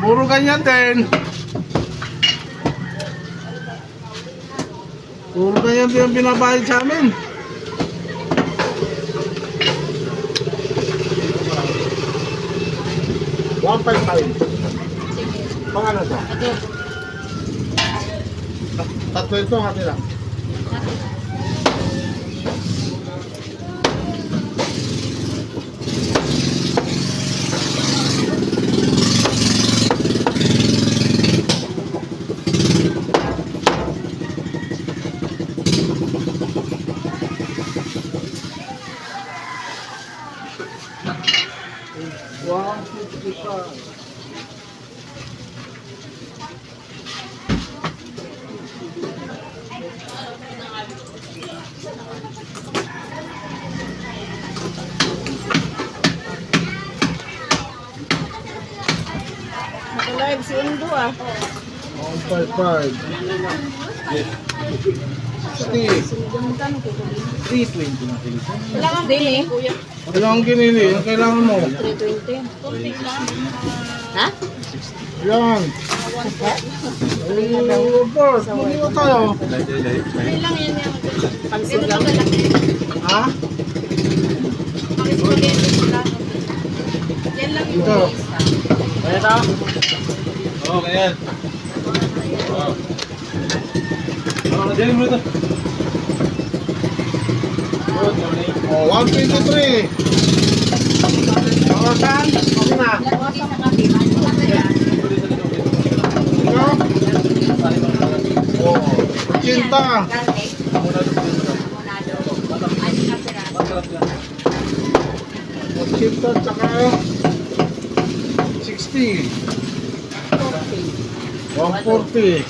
Puro ganyan din. Puro ganyan din ang binabayad sa amin. One five five. Pang ano to? Tatlo ito, hati lang. One fifty-five. Naka-live si Undo ah. One five five. Steve, three twenty na sila. Kailangan din eh. Kailangan kinili, ang kailangan mo. 320. Ha? Yan. Ay, Bert, hindi mo tayo. Kailangan yan yan. Pansin lang. Ha? Yan lang Ito. Kaya ito? Oo, kaya. Oo. Oo, dyan mo ito. Oh, 123. Kawasan? Okay na. Ito? Oh, 80. Ochenta tsaka 60. 140.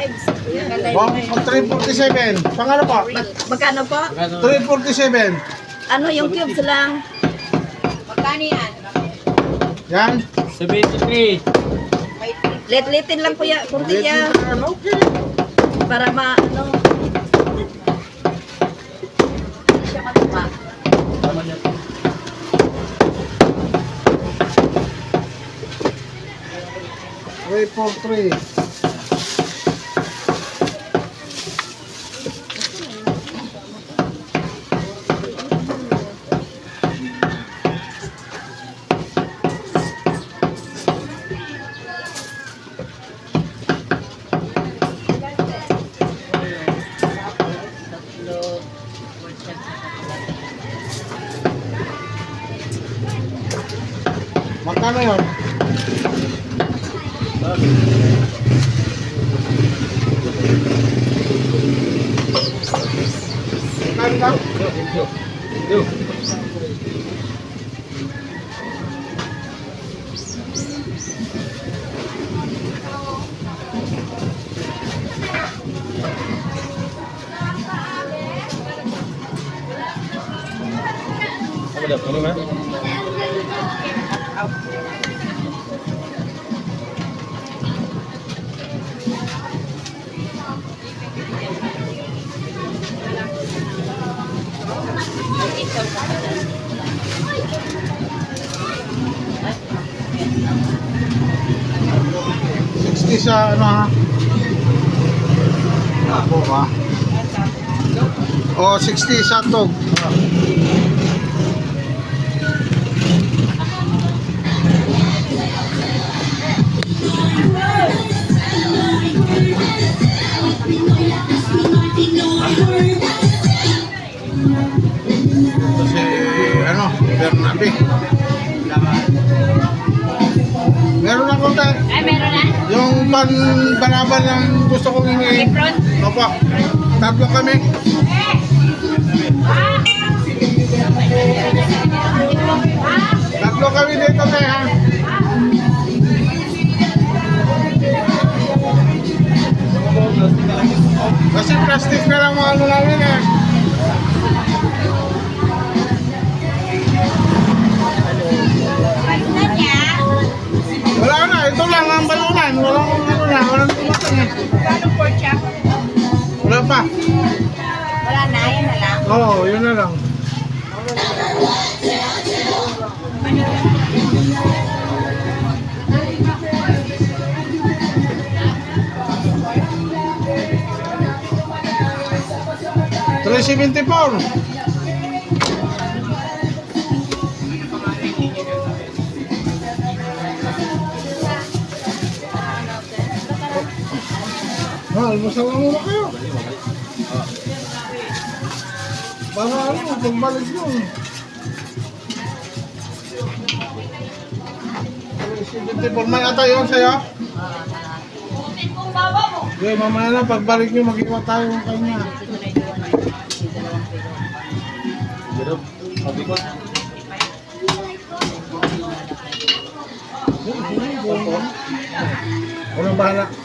Naka-live. One- 347. Pangano po? Magkano po? 347. Ano yung cubes lang? Magkano yan? Yan. 73. Let-letin lang kuya. Kunti yan. Okay. Para ma, ano. Siya matuwa. Tama niya. Three, four, three. Apa dah? Tolong eh. Sixty sa ano ha? Ako ha? O, 60 sa tog. Ito si, ano, Bernabe. Meron na konti. Ay, meron na? Yung pan balaban ng gusto kong hingin. Efron? Opo. Tatlo kami. Tatlo kami dito, te, ha? Kasi plastic na lang mga ano namin, eh. ito lang ang balunan. Wala Walang ano na, walang tumatang eh. Ano, Wala pa. Wala na, yun na lang. Oo, oh, yun na lang. Three seventy four. Ah, almusal lang muna kayo. Para ano, pagbalik nyo. Sipon may ata yun sa'yo? Okay, mamaya na, pagbalik nyo, mag-iwan tayo ng kanya. Pero, sabi ko. Walang bahala.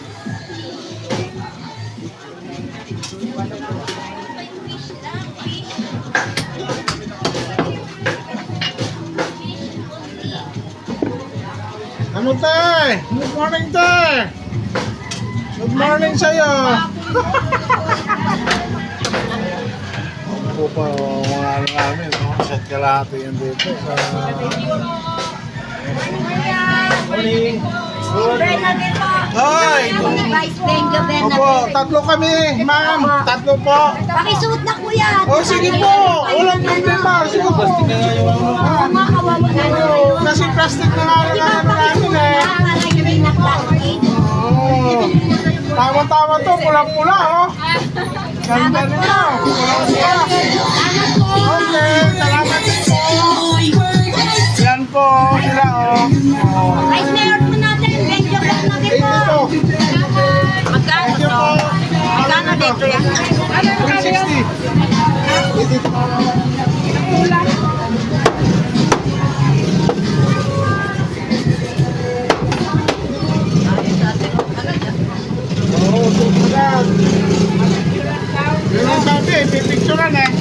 Ano te? Good morning te! Good morning sa'yo! Ako pa, oh, mga ano namin? Set kalahati yan dito. Sa... Morning. Hoy! Vice Benjo Opo, tatlo kami, ma'am. Tatlo po. Pakisuot na kuya. O sige po, walang problema. Sige po. Kasi plastic na nga yung ano namin eh. Oh. Tama-tama to, pulang-pula oh. Ganda nito, pulang-pula. Okay, salamat po. Yan po sila oh. oh. Ay, mayor po natin, po natin po. Magkano to? Magkano dito yan? 360. Yun ang sabi, pipicturean eh.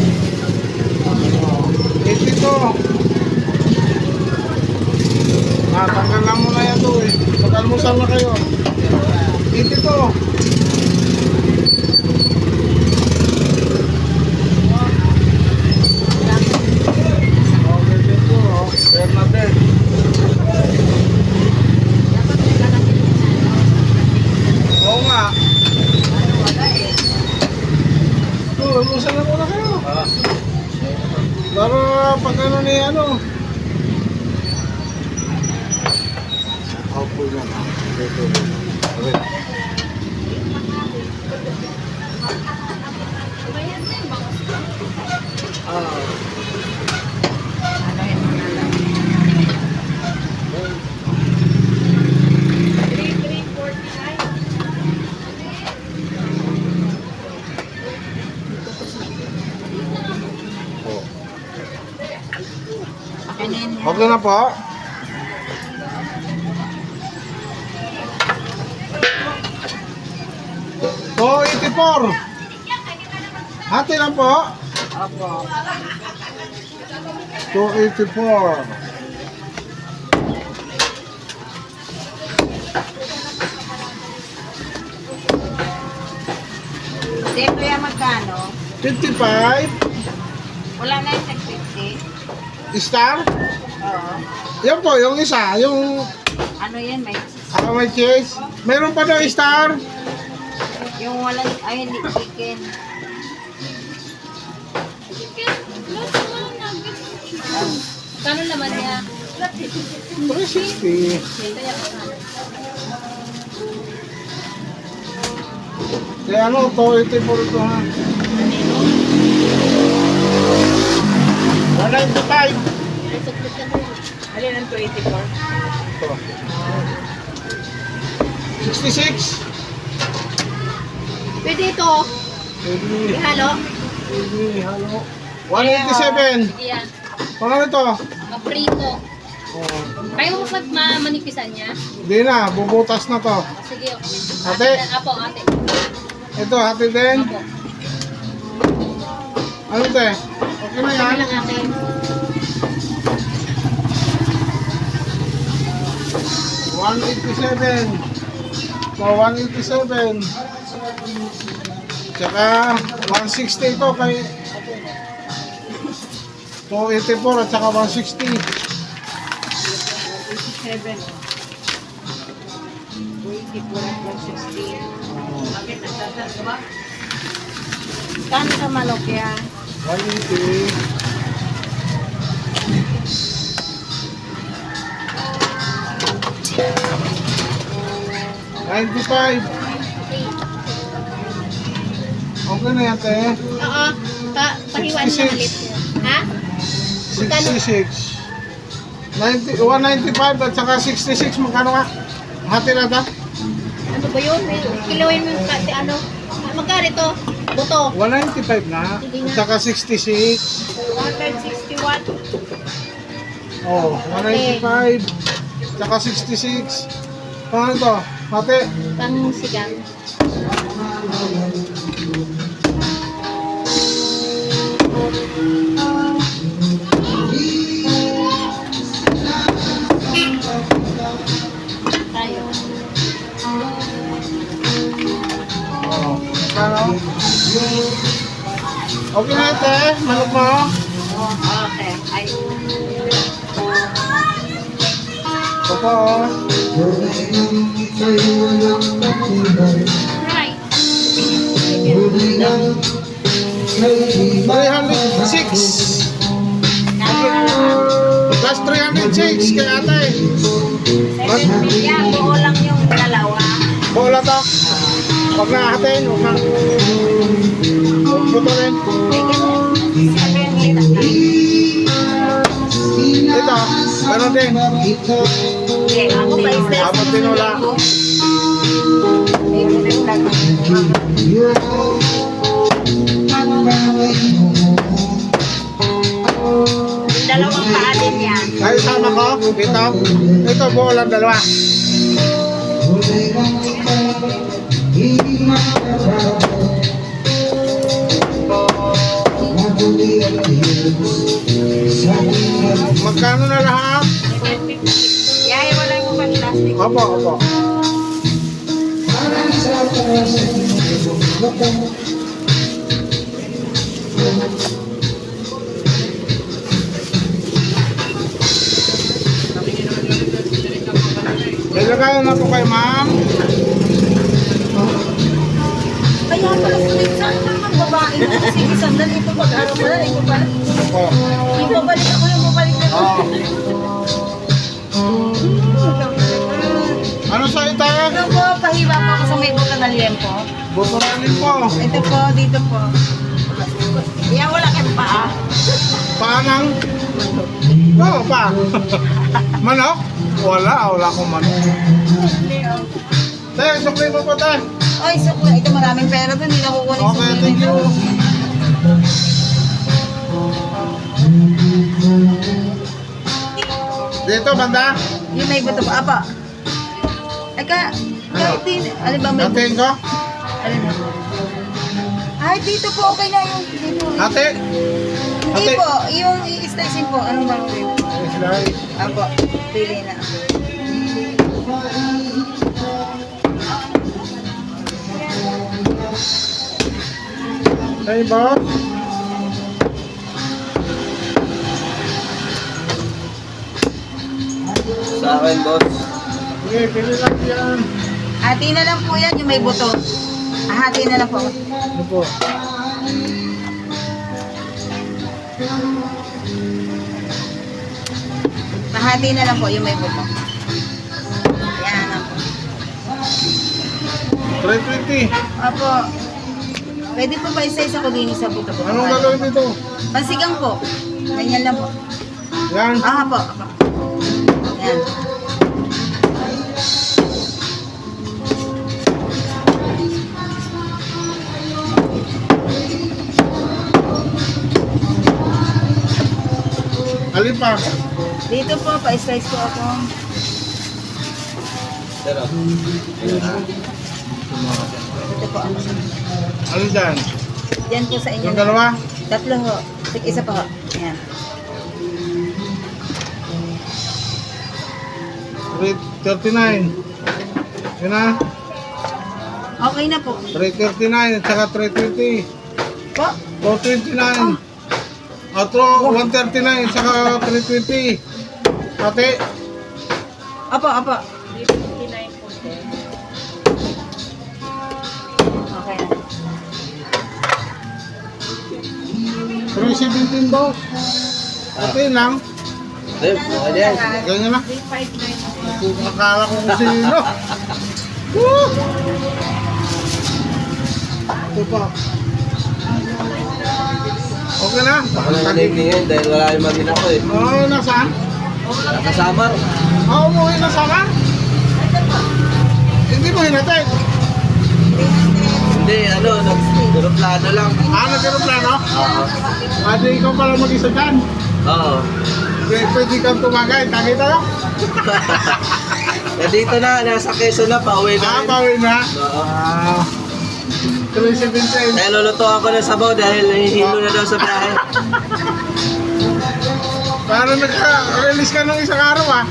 Ito to. Ah, tanggal lang muna yan to eh. Mag-almusal na kayo. Ito to. Okay din to. Bernadette. Oo nga. Ito, almusal na muna kayo. Ah, Para pag ano ni ano. Opo ito. Okay. Ah, okay na po. To 84. Hati lang po. Opo. 284. Dito yan magkano? 55. Wala na yung 650. Star. Yan po, yung isa. Yung Ano yan? May ah, may cheese. Meron pa daw star. yung walang, ay hindi chicken. Kano naman niya? 360. Kaya ano, 284 ito ha. 195. Alin ang 284? Ito. 66. Pwede ito. Pwede, Ihalo. pwede, halo. 187. Yan. Paano ito? Kaprito. Oh, Kaya mo pag mamanipisan niya? Hindi na, bubutas na to. Sige. okay. Ate. Apo, ate. Ito, hati din. Apo. Ano te? Okay na yan? Ano lang ate? One eighty-seven. So, 187. Tsaka, 160 ito kay 284 at saka 160. 7. 284 plus 16. Bakit nagtatas ba? Kano sa manok yan? 180. Ninety-five. Okay na yan, te. Oo. Pa, pahiwan lang 66. ulit. Ha? Magkano? 66. 90, 195 at saka 66. Magkano ka? Hati na ta? Ano ba yun? Kilawin mo yung kasi ano. Magkano ito? Buto. 195 na. At saka 66. 161. Oh, 195. Saka 66. Paano to? Hati. Pang sigang. Tayo. Oh, magkano? Okay na ate. Manok mo. Okay. Oh. Right. 306. Plus 306 kay ate. Seven million. Buo lang yung dalawa. Bola to. Huwag na atin. Huwag na. Huwag putulin. Ito. Ganun din. Okay, ako pa isa. Abot tinula. Dalawang paa din yan. Ay, sama ko. Ito. Ito, buo lang dalawa. Magkano na lahat? Yaya, wala yung pang plastic. Opo, opo. Ilagay na po kay ma'am. Kaya pala sulit sa akin ng babae kasi isang dan ito pag araw mo na, ito pa. Opo. Ibabalik ako yung Ano po, pahiwa po ako sa may buka ng liempo. Buturanin po. Ito po, dito po. Yan, wala kang paa. Paanang? Oo, pa. manok? Wala, wala akong manok. Te, sukli mo po, te. Ay, so, ito maraming pera doon, hindi na kukunin Okay, thank you. Dito, banda. Yung may buto po, apa. Ay ka, kahit alin ba may. Alin ba? Ay, dito po, okay na yung dito. Ate. Hindi ate. po, yung i-slicing po, anong ba yung Slice. Apo, pili na. Hey, boss. Sa akin, boss. Sige, pili lang yan. Hati na lang po yan, yung may buto. Ah, hati na lang po. Ano po? Mahati na lang po yung may buto. Yan na po. 320. Apo, pwede po ba isa-isa ko din sa buto po? Anong gagawin dito? Pansigang po. Ganyan lang po. Yan. Ah, po. Apo. Yan. Alin pa? Dito po, pa-slice po ako. Ah. Dito po ako. Alin dyan? Yan po sa inyo. Yung dalawa? Tatlo ho. Tig isa pa ho. Yan. 339. Yun na. Okay na po. 339 at saka 320. Po? 429. Otro 139 at saka 320. Ate, Apo, apo. Okay na. 317 boss. Okay lang. Sir, okay yan. Ganyan na. 359. Kung akala kung sino. Woo! Ito pa. Okay na. Ako na naningningan dahil wala yung mamin ako eh. Oo, nasaan? Nakasama. Oo, umuwi na sana. Hindi mo hinatid. Hindi, ano, nag-plano lang. Ah, nag-aeroplano? Oo. Pwede ikaw pala mag-isa dyan. Oo. Pwede, pwede kang tumagay. Tagay tayo. Eh, dito na, nasa Quezon na, pauwi na Ah, bawin na. Oo. Ah, 317. Kaya lulutuan ko ng sabaw dahil nahihilo na daw sa biyahe. Parang nagka-release ka ng isang araw ah.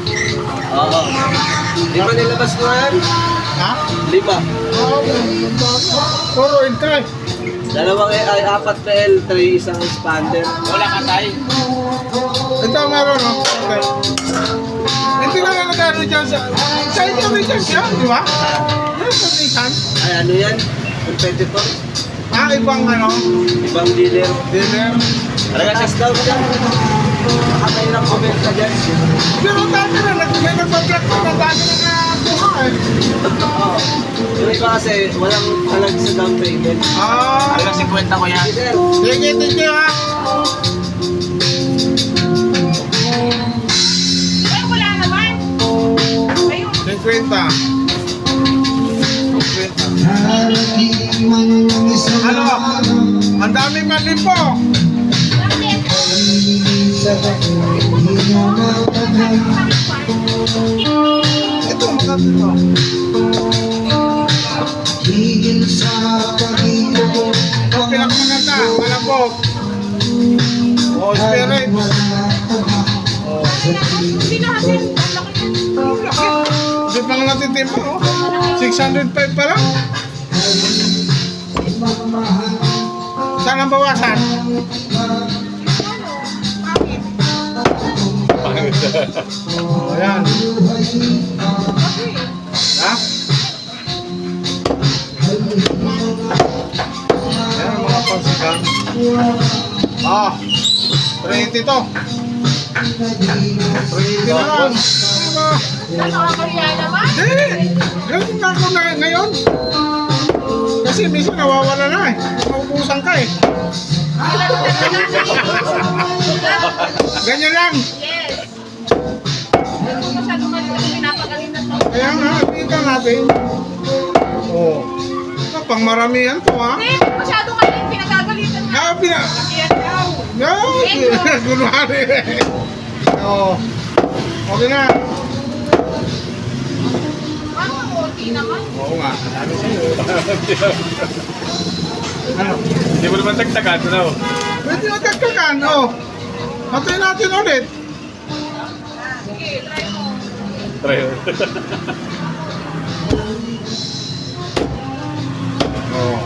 Oo. Di ba nilabas ko yan? Ha? Lima. Oo, puro entry. Dalawang eh, ay apat na L3, isang expander. Wala ka tayo. Ito meron no? Okay. Hindi lang na nagkano dyan sa... Sa inyo may dyan siya, di ba? Sa. Ay, ano yan? Competitor. Ah, ibang ano, Ibang dealer. dealer. Talaga sa scout yan. Nakatay ng comment ka dyan. Pero dati na, nag- may nag-contract ko na dati na nakuha eh. Oo. Yung iba kasi, walang talag sa down payment. Ah, Talaga 50 ko yan. Sige, thank you ha. Ay, wala naman. Ayun. 50. 50. Ano? Ang dami mali po. Ito, maganda ito. Ang pinakamaganda, malambot. Oh, spirit. Nga natitimpa, oh. 605 pa lang. Saan ang bawasan? Oh. Ha? Ayan, mga pansikan. Ah, 380 to. 380 na lang. Ano? Nakakariya naman. Hindi! Ganun na ako na ngayon. Kasi minsan nawawala na eh. Maubusan ka eh. Ganyan lang. Yes. Masyado man pinapagalitan to. Kaya nga, kita natin. Oo. Oh. Pang maramihan to ha. Hindi, masyado kayo pinagagalitan nga. Ah, pina... Yan daw. No! Kunwari. Oo. Okay na. Ano, okay naman. Oo nga. Sabi sa'yo. ano? Hindi mo naman tagtagan, ano? Pwede na tagkakan. Oo. Patay natin ulit. Sige, try mo. Try. Oo.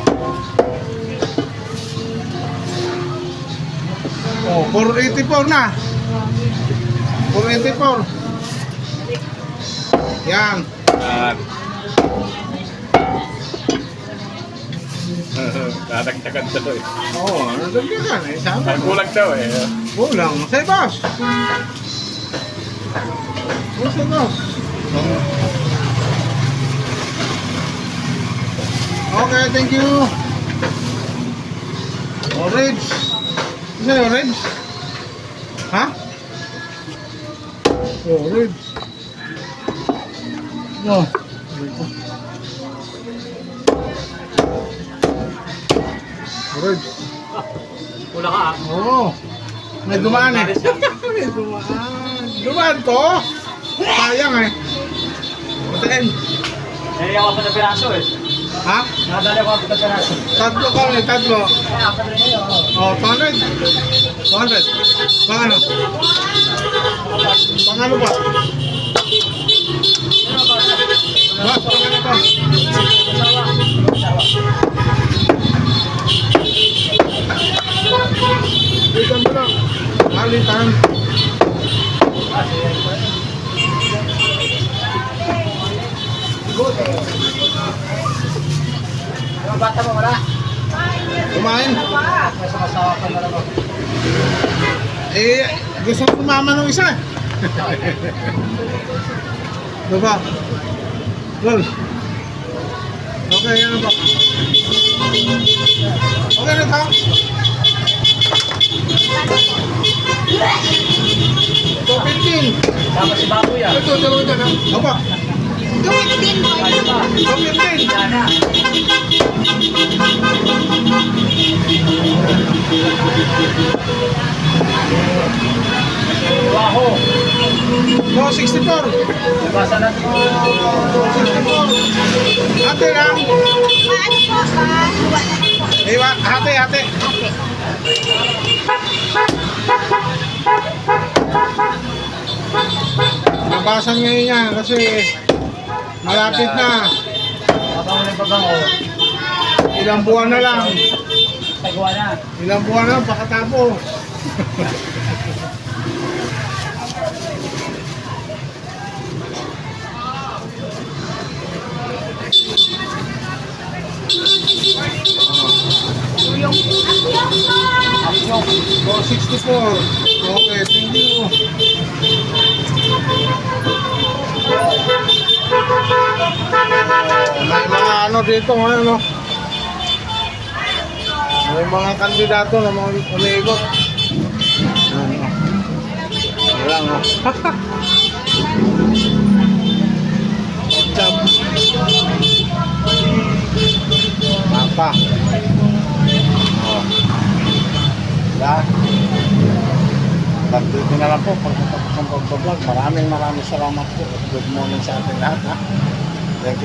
Oh, 484 na. 484. Yan. Yan. Tatagtagan daw eh. Oo, oh, nadagdagan eh. Ko. kulang daw eh. Kulang. Say, boss. Oh, say, boss. Okay, thank you. Orange. Isa yung orange? Ha? Orange. No. Orange. Kulang ka Oo. May dumaan eh. May dumaan. Dumaan to. Sayang eh. Putin. Eh, ako pa na piraso eh. Ha? Nadali ako pa na piraso. Tatlo kami, tatlo. Oh, 200. 200. Pang ano? Pang ano ba? Boss, pang ano ba? Bitan mo lang. Alitan. Yung bata mo wala. Kumain. May sumasawa ka na lang. Eh, gusto ko sumama ng isa. Diba? Lol. Okay, ano ba? Okay na ta? Ito, 15. Tama si Baboy ah. Ito, dalawa dyan ha? Aba, Gawin din mo. Ito, 15. Sana. Waho. No, 64. Basa na. 64. Ate lang. Ano po ba? Iwan. Ate, ate. Ate. Nabasa ngayon yan kasi malapit na. Pabango na pabango. Ilang buwan na lang. Tagwa na. Ilang buwan na, baka tapos. 464. Okay, thank you. May mga ano dito ngayon, no? May mga kandidato na mga umiikot. Papa. Wala. Pagdito na lang po pagkatapos ng pagbablog. Maraming maraming salamat po. Good morning sa ating lahat. Ha?